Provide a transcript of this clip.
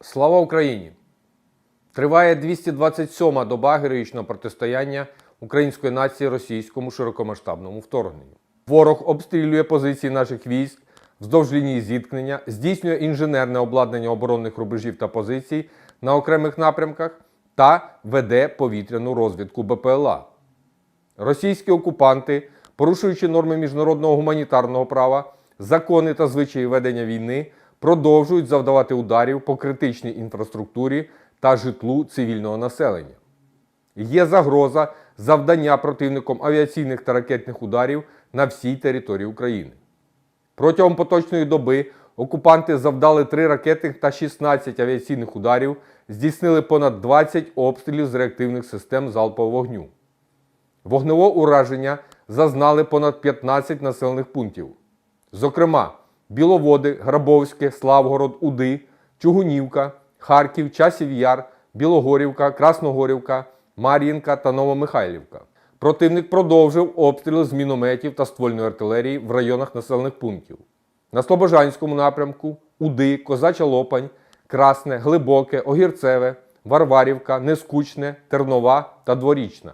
Слава Україні! Триває 227-ма доба героїчного протистояння української нації російському широкомасштабному вторгненню. Ворог обстрілює позиції наших військ вздовж лінії зіткнення, здійснює інженерне обладнання оборонних рубежів та позицій на окремих напрямках та веде повітряну розвідку БПЛА. Російські окупанти, порушуючи норми міжнародного гуманітарного права, закони та звичаї ведення війни, продовжують завдавати ударів по критичній інфраструктурі та житлу цивільного населення. Є загроза завдання противником авіаційних та ракетних ударів на всій території України. Протягом поточної доби окупанти завдали 3 ракетних та 16 авіаційних ударів, здійснили понад 20 обстрілів з реактивних систем залпового вогню. Вогневого ураження зазнали понад 15 населених пунктів. Зокрема, Біловоди, Грабовське, Славгород, Уди, Чугунівка, Харків, Часів Яр, Білогорівка, Красногорівка, Мар'їнка та Новомихайлівка. Противник продовжив обстріли з мінометів та ствольної артилерії в районах населених пунктів. На Слобожанському напрямку Уди, Козача Лопань, Красне, Глибоке, Огірцеве, Варварівка, Нескучне, Тернова та Дворічна.